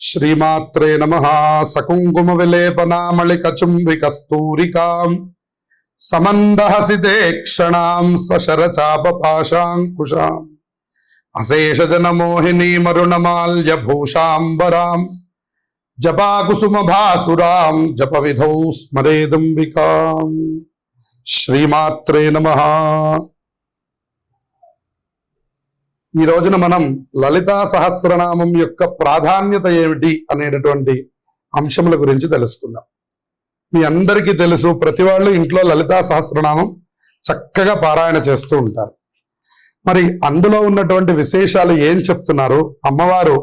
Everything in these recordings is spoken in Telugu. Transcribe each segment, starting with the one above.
श्रीमात्रे नमः। सकुङ्कुमविलेपनामलिकचुम्बिकस्तूरिकाम्। समन्दहसितेक्षणाम् सशरचापपाशाङ्कुशाम्। अशेषजनमोहिनीमरुणमाल्यभूषाम्बराम्। जपाकुसुमभासुराम् जपविधौ स्मरेदम्बिकाम्। श्रीमात्रे नमः। ఈ రోజున మనం లలితా సహస్రనామం యొక్క ప్రాధాన్యత ఏమిటి అనేటటువంటి అంశముల గురించి తెలుసుకుందాం. మీ అందరికీ తెలుసు ప్రతి వాళ్ళు ఇంట్లో లలితా సహస్రనామం చక్కగా పారాయణ చేస్తూ ఉంటారు. మరి అందులో ఉన్నటువంటి విశేషాలు ఏం చెప్తున్నారు? అమ్మవారు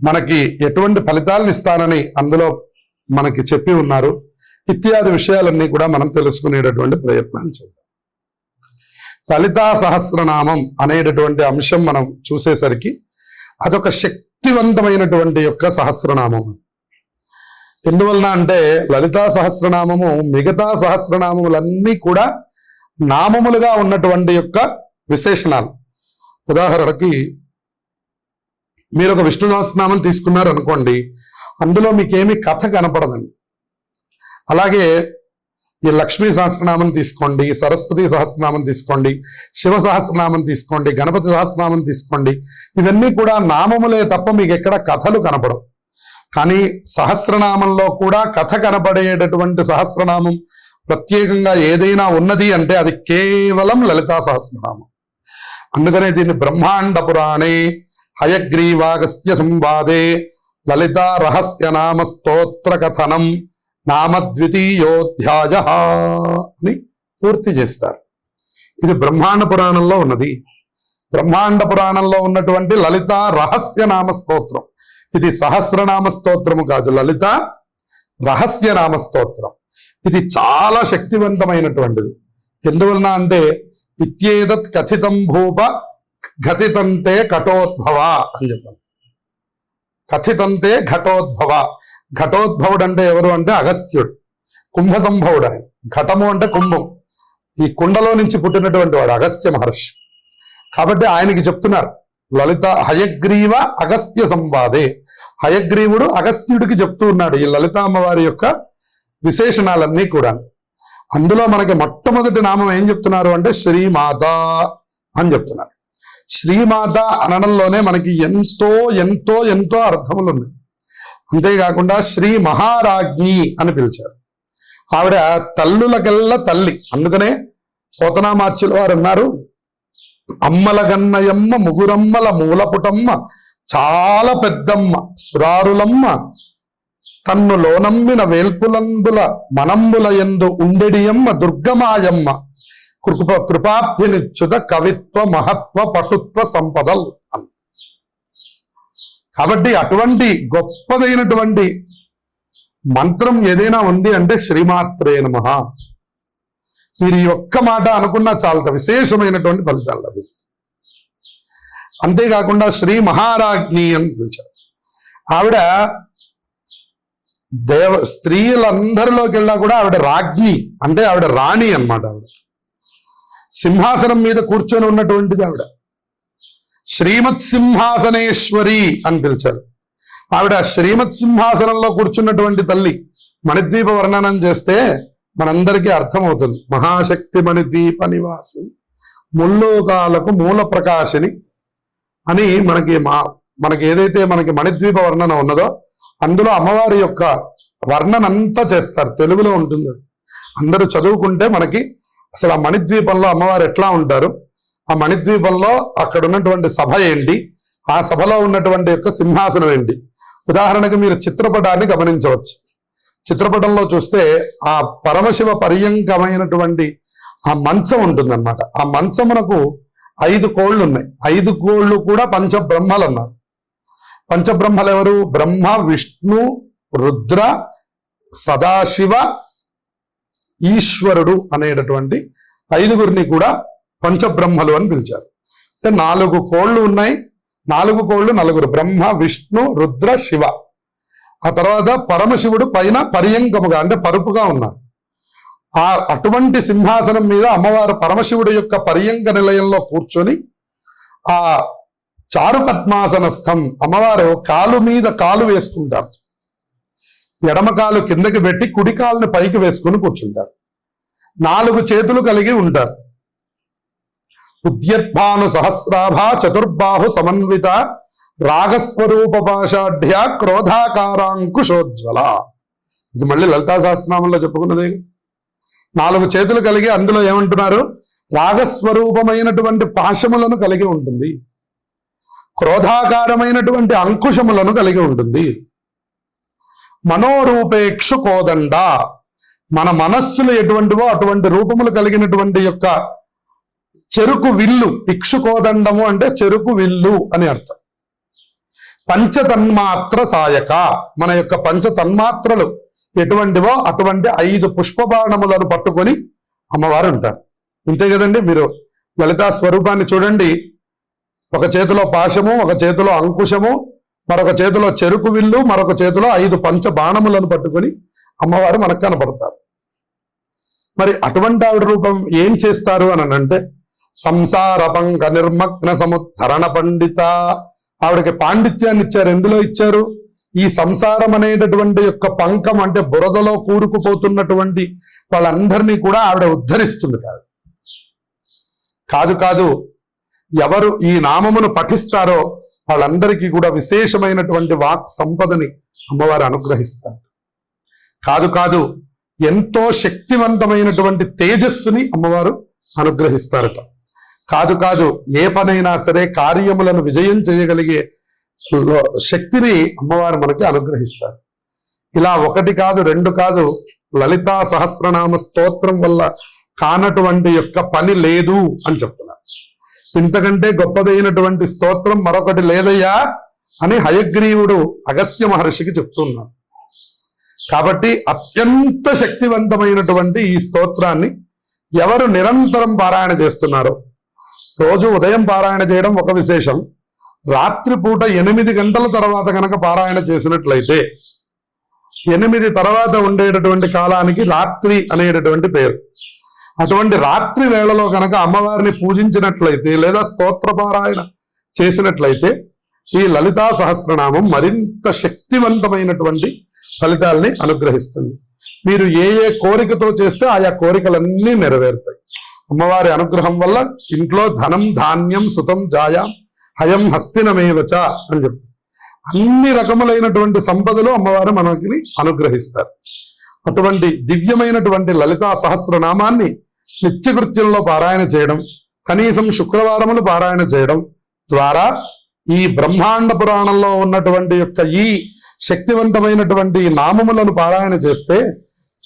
మనకి ఎటువంటి ఫలితాలను ఇస్తానని అందులో మనకి చెప్పి ఉన్నారు. ఇత్యాది విషయాలన్నీ కూడా మనం తెలుసుకునేటటువంటి ప్రయత్నాలు చేద్దాం. లలితా సహస్రనామం అనేటటువంటి అంశం మనం చూసేసరికి అదొక శక్తివంతమైనటువంటి యొక్క సహస్రనామం. ఎందువలన అంటే లలితా సహస్రనామము మిగతా సహస్రనామములన్నీ కూడా నామములుగా ఉన్నటువంటి యొక్క విశేషణాలు. ఉదాహరణకి మీరు ఒక విష్ణు సహస్రనామం తీసుకున్నారు అనుకోండి అందులో మీకేమి కథ కనపడదండి. అలాగే ఈ లక్ష్మీ సహస్రనామం తీసుకోండి సరస్వతి సహస్రనామం తీసుకోండి శివ సహస్రనామం తీసుకోండి గణపతి సహస్రనామం తీసుకోండి. ఇవన్నీ కూడా నామములే తప్ప మీకు ఎక్కడ కథలు కనపడవు. కానీ సహస్రనామంలో కూడా కథ కనపడేటటువంటి సహస్రనామం ప్రత్యేకంగా ఏదైనా ఉన్నది అంటే అది కేవలం లలితా సహస్రనామం. అందుకనే దీన్ని బ్రహ్మాండ పురాణే హయగ్రీవాగస్త్య సంవాదే లలితా రహస్యనామ స్తోత్ర కథనం నామద్వితీయోధ్యాయ అని పూర్తి చేస్తారు. ఇది బ్రహ్మాండ పురాణంలో ఉన్నది. బ్రహ్మాండ పురాణంలో ఉన్నటువంటి లలిత రహస్య నామ స్తోత్రం ఇది సహస్రనామ స్తోత్రము కాదు లలిత రహస్య నామ స్తోత్రం ఇది చాలా శక్తివంతమైనటువంటిది. ఎందువలన అంటే ఇత్యేదత్ కథితం భూప ఘటితంతే ఘటోద్భవ అని చెప్పాను కథితంతే ఘటోద్భవ. ఘటోద్భవుడు అంటే ఎవరు అంటే అగస్త్యుడు. కుంభ సంభవుడు ఆయన ఘటము అంటే కుంభం. ఈ కుండలో నుంచి పుట్టినటువంటి వాడు అగస్త్య మహర్షి. కాబట్టి ఆయనకి చెప్తున్నారు లలిత హయగ్రీవ అగస్త్య సంవాదే. హయగ్రీవుడు అగస్త్యుడికి చెప్తూ ఉన్నాడు ఈ లలిత అమ్మవారి యొక్క విశేషణాలన్నీ కూడా. అందులో మనకి మొట్టమొదటి నామం ఏం చెప్తున్నారు అంటే శ్రీమాత అని చెప్తున్నారు. శ్రీమాత అనడంలోనే మనకి ఎంతో ఎంతో ఎంతో అర్థములు ఉన్నాయి అంతేకాకుండా శ్రీ మహారాజ్ఞి అని పిలిచారు. ఆవిడ తల్లులకల్లా తల్లి. అందుకనే పోతనామాచ్యుల వారు అన్నారు అమ్మల గన్నయమ్మ ముగురమ్మల మూలపుటమ్మ చాలా పెద్దమ్మ సురారులమ్మ తన్ను లోనమ్మిన వేల్పులందుల మనంబుల ఎందు ఉండెడియమ్మ దుర్గమాయమ్మ కృప కృపాభ్యనిచ్చుత కవిత్వ మహత్వ పటుత్వ సంపదల్ అని కాబట్టి అటువంటి గొప్పదైనటువంటి మంత్రం ఏదైనా ఉంది అంటే శ్రీమాత్రే నమ. మీరు ఈ ఒక్క మాట అనుకున్నా చాలా విశేషమైనటువంటి ఫలితాలు లభిస్తాయి. అంతేకాకుండా శ్రీ మహారాజ్ఞి అని పిలిచారు. ఆవిడ దేవ స్త్రీలందరిలోకి వెళ్ళినా కూడా ఆవిడ రాజ్ఞి అంటే ఆవిడ రాణి అన్నమాట ఆవిడ. సింహాసనం మీద కూర్చొని ఉన్నటువంటిది ఆవిడ. శ్రీమత్ సింహాసనేశ్వరి అని పిలిచారు. ఆవిడ శ్రీమత్ సింహాసనంలో కూర్చున్నటువంటి తల్లి మణిద్వీప వర్ణనం చేస్తే మనందరికీ అర్థమవుతుంది. మహాశక్తి మణిద్వీప నివాసిని ముల్లోకాలకు మూల ప్రకాశిని అని మనకి మా మనకి ఏదైతే మనకి మణిద్వీప వర్ణన ఉన్నదో అందులో అమ్మవారి యొక్క వర్ణన అంతా చేస్తారు. తెలుగులో ఉంటుంది. అందరూ చదువుకుంటే మనకి అసలు ఆ మణిద్వీపంలో అమ్మవారు ఎట్లా ఉంటారు? ఆ మణిద్వీపంలో అక్కడ ఉన్నటువంటి సభ ఏంటి? ఆ సభలో ఉన్నటువంటి యొక్క సింహాసనం ఏంటి? ఉదాహరణకు మీరు చిత్రపటాన్ని గమనించవచ్చు. చిత్రపటంలో చూస్తే ఆ పరమశివ పర్యంకమైనటువంటి ఆ మంచం ఉంటుందన్నమాట. ఆ మంచమునకు ఐదు కోళ్ళు ఉన్నాయి ఐదు కోళ్ళు కూడా పంచబ్రహ్మలు అన్నారు పంచబ్రహ్మలు ఎవరు బ్రహ్మ విష్ణు రుద్ర సదాశివ ఈశ్వరుడు అనేటటువంటి ఐదుగురిని కూడా పంచబ్రహ్మలు అని పిలిచారు. అంటే నాలుగు కోళ్ళు ఉన్నాయి. నాలుగు కోళ్ళు నలుగురు. బ్రహ్మ విష్ణు రుద్ర శివ. ఆ తర్వాత పరమశివుడు పైన పర్యంకముగా అంటే పరుపుగా ఉన్నారు. ఆ అటువంటి సింహాసనం మీద అమ్మవారు పరమశివుడు యొక్క పర్యంక నిలయంలో కూర్చొని ఆ చారు పద్మాసనస్థం అమ్మవారు కాలు మీద కాలు వేసుకుంటారు. ఎడమ కాలు కిందకి పెట్టి కుడి కాలుని పైకి వేసుకుని కూర్చుంటారు. నాలుగు చేతులు కలిగి ఉంటారు. ఉద్యద్భాను సహస్రాభ చతుర్బాహు సమన్విత రాగస్వరూప పాషాఢ్య క్రోధాకారాంకుశోజ్వల ఇది మళ్ళీ లలితా సహస్రనామంలో చెప్పుకున్నదే. నాలుగు చేతులు కలిగి అందులో ఏమంటున్నారు? రాగస్వరూపమైనటువంటి పాశములను కలిగి ఉంటుంది. క్రోధాకారమైనటువంటి అంకుశములను కలిగి ఉంటుంది. మనోరూపేక్షు కోదండ. మన మనస్సులు ఎటువంటివో అటువంటి రూపములు కలిగినటువంటి యొక్క చెరుకు విల్లు ఇక్షుకోదండము అంటే చెరుకు విల్లు అని అర్థం. పంచతన్మాత్ర సాయక. మన యొక్క పంచ తన్మాత్రలు ఎటువంటివో అటువంటి ఐదు పుష్పబాణములను పట్టుకొని అమ్మవారు ఉంటారు. ఇంతే కదండి మీరు లలితా స్వరూపాన్ని చూడండి. ఒక చేతిలో పాశము ఒక చేతిలో అంకుశము మరొక చేతిలో చెరుకు విల్లు మరొక చేతిలో ఐదు పంచ బాణములను పట్టుకొని అమ్మవారు మనకు కనపడతారు. మరి అటువంటి ఆవిడ రూపం ఏం చేస్తారు అని అంటే సంసార పంక నిర్మగ్న సముద్ధరణ పండిత. ఆవిడకి పాండిత్యాన్ని ఇచ్చారు. ఎందులో ఇచ్చారు? ఈ సంసారం అనేటటువంటి యొక్క పంకం అంటే బురదలో కూరుకుపోతున్నటువంటి వాళ్ళందరినీ కూడా ఆవిడ ఉద్ధరిస్తుంది కాదు. కాదు కాదు ఎవరు ఈ నామమును పఠిస్తారో వాళ్ళందరికీ కూడా విశేషమైనటువంటి వాక్ సంపదని అమ్మవారు అనుగ్రహిస్తారు. కాదు కాదు ఎంతో శక్తివంతమైనటువంటి తేజస్సుని అమ్మవారు అనుగ్రహిస్తారట. కాదు కాదు. ఏ పనైనా సరే కార్యములను విజయం చేయగలిగే శక్తిని అమ్మవారు మనకి అనుగ్రహిస్తారు. ఇలా ఒకటి కాదు రెండు కాదు. లలితా సహస్రనామ స్తోత్రం వల్ల కానటువంటి యొక్క పని లేదు అని చెప్తున్నారు. ఇంతకంటే గొప్పదైనటువంటి స్తోత్రం మరొకటి లేదయ్యా అని హయగ్రీవుడు అగస్త్య మహర్షికి చెప్తున్నాడు కాబట్టి అత్యంత శక్తివంతమైనటువంటి ఈ స్తోత్రాన్ని ఎవరు నిరంతరం పారాయణ చేస్తున్నారో రోజు ఉదయం పారాయణ చేయడం ఒక విశేషం. రాత్రిపూట ఎనిమిది గంటల తర్వాత కనుక పారాయణ చేసినట్లయితే ఎనిమిది తర్వాత ఉండేటటువంటి కాలానికి రాత్రి అనేటటువంటి పేరు. అటువంటి రాత్రి వేళలో కనుక అమ్మవారిని పూజించినట్లయితే లేదా స్తోత్ర పారాయణ చేసినట్లయితే ఈ లలితా సహస్రనామం మరింత శక్తివంతమైనటువంటి ఫలితాల్ని అనుగ్రహిస్తుంది. మీరు ఏ ఏ కోరికతో చేస్తే ఆయా కోరికలన్నీ నెరవేరుతాయి. అమ్మవారి అనుగ్రహం వల్ల ఇంట్లో ధనం ధాన్యం సుతం జాయ హయం హస్తినమేవచ అని చెప్పి. అన్ని రకములైనటువంటి సంపదలు అమ్మవారు మనకి అనుగ్రహిస్తారు. అటువంటి దివ్యమైనటువంటి లలితా సహస్రనామాన్ని నిత్యకృత్యంలో పారాయణ చేయడం కనీసం శుక్రవారములు పారాయణ చేయడం ద్వారా ఈ బ్రహ్మాండ పురాణంలో ఉన్నటువంటి యొక్క ఈ శక్తివంతమైనటువంటి నామములను పారాయణ చేస్తే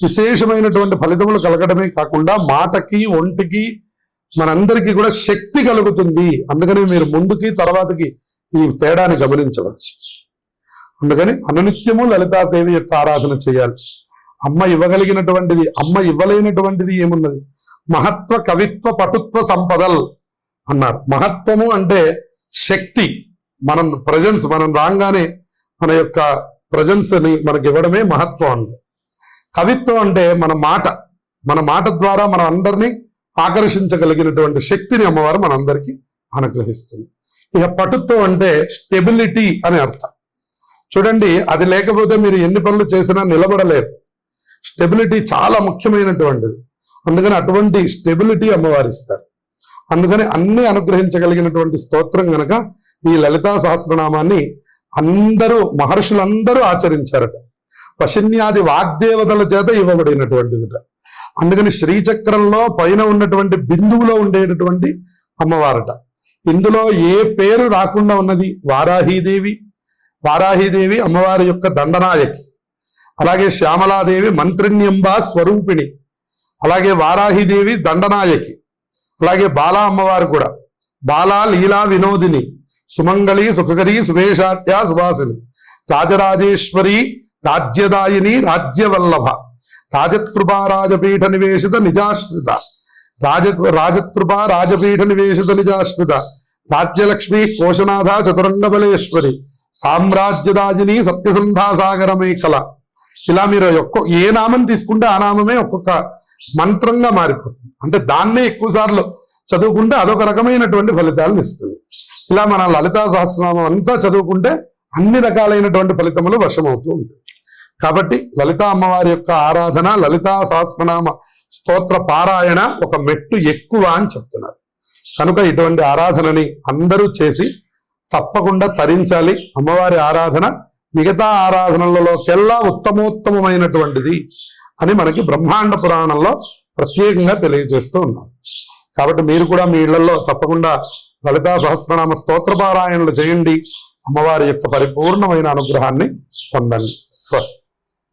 విశేషమైనటువంటి ఫలితములు కలగడమే కాకుండా మాటకి ఒంటికి మనందరికీ కూడా శక్తి కలుగుతుంది. అందుకని మీరు ముందుకి తర్వాతకి ఈ తేడాన్ని గమనించవచ్చు. అందుకని అనునిత్యము లలితాదేవి యొక్క ఆరాధన చేయాలి. అమ్మ ఇవ్వగలిగినటువంటిది అమ్మ ఇవ్వలేనటువంటిది ఏమున్నది? మహత్వ కవిత్వ పటుత్వ సంపదల్ అన్నారు. మహత్వము అంటే శక్తి. మనం ప్రజెన్స్ మనం రాగానే మన యొక్క ప్రజెన్స్ని మనకి ఇవ్వడమే మహత్వం అంటే కవిత్వం అంటే మన మాట. మన మాట ద్వారా మనం అందరినీ ఆకర్షించగలిగినటువంటి శక్తిని అమ్మవారు మనందరికీ అనుగ్రహిస్తుంది. ఇక పటుత్వం అంటే స్టెబిలిటీ అని అర్థం. చూడండి అది లేకపోతే మీరు ఎన్ని పనులు చేసినా నిలబడలేరు. స్టెబిలిటీ చాలా ముఖ్యమైనటువంటిది. అందుకని అటువంటి స్టెబిలిటీ అమ్మవారిస్తారు అందుకని అన్ని అనుగ్రహించగలిగినటువంటి స్తోత్రం గనక ఈ లలితా సహస్రనామాన్ని అందరూ మహర్షులందరూ ఆచరించారట. పశిన్యాది వాగ్దేవతల చేత ఇవ్వబడినటువంటిదిట. అందుకని శ్రీచక్రంలో పైన ఉన్నటువంటి బిందువులో ఉండేటటువంటి అమ్మవారట. ఇందులో ఏ పేరు రాకుండా ఉన్నది? వారాహీదేవి. వారాహీదేవి అమ్మవారి యొక్క దండనాయకి. అలాగే శ్యామలాదేవి మంత్రిణ్యంబా స్వరూపిణి. అలాగే వారాహిదేవి దండనాయకి. అలాగే బాలా అమ్మవారు కూడా. బాలా లీలా వినోదిని. సుమంగళి సుఖకరి సువేషాట్య సుభాసిని. రాజరాజేశ్వరి రాజ్యదాయిని రాజ్యవల్లభ. రాజత్కృపా రాజపీఠ నివేశిత నిజాశ్రిత. రాజ రాజత్కృపా రాజపీఠ నివేశిత నిజాశ్రిత. రాజ్యలక్ష్మి కోశనాథ చతురంగబలేశ్వరి. సామ్రాజ్యదాజిని సత్యసంధాసాగర మేఖల ఇలా మీరు ఒక్క ఏ నామం తీసుకుంటే ఆ నామమే ఒక్కొక్క మంత్రంగా మారిపోతుంది. అంటే దాన్నే ఎక్కువ సార్లు చదువుకుంటే అదొక రకమైనటువంటి ఫలితాలను ఇస్తుంది. ఇలా మన లలితా సహస్రనామం అంతా చదువుకుంటే అన్ని రకాలైనటువంటి ఫలితములు వశమవుతూ ఉంటాయి. కాబట్టి లలితా అమ్మవారి యొక్క ఆరాధన లలితా సహస్రనామ స్తోత్ర పారాయణ ఒక మెట్టు ఎక్కువ అని చెప్తున్నారు. కనుక ఇటువంటి ఆరాధనని అందరూ చేసి తప్పకుండా తరించాలి. అమ్మవారి ఆరాధన మిగతా ఆరాధనలలోకెల్లా ఉత్తమోత్తమైనటువంటిది అని మనకి బ్రహ్మాండ పురాణంలో ప్రత్యేకంగా తెలియజేస్తూ ఉన్నారు కాబట్టి మీరు కూడా మీ ఇళ్ళలో తప్పకుండా లలితా సహస్రనామ స్తోత్ర పారాయణలు చేయండి. అమ్మవారి యొక్క పరిపూర్ణమైన అనుగ్రహాన్ని పొందండి. స్వస్తి.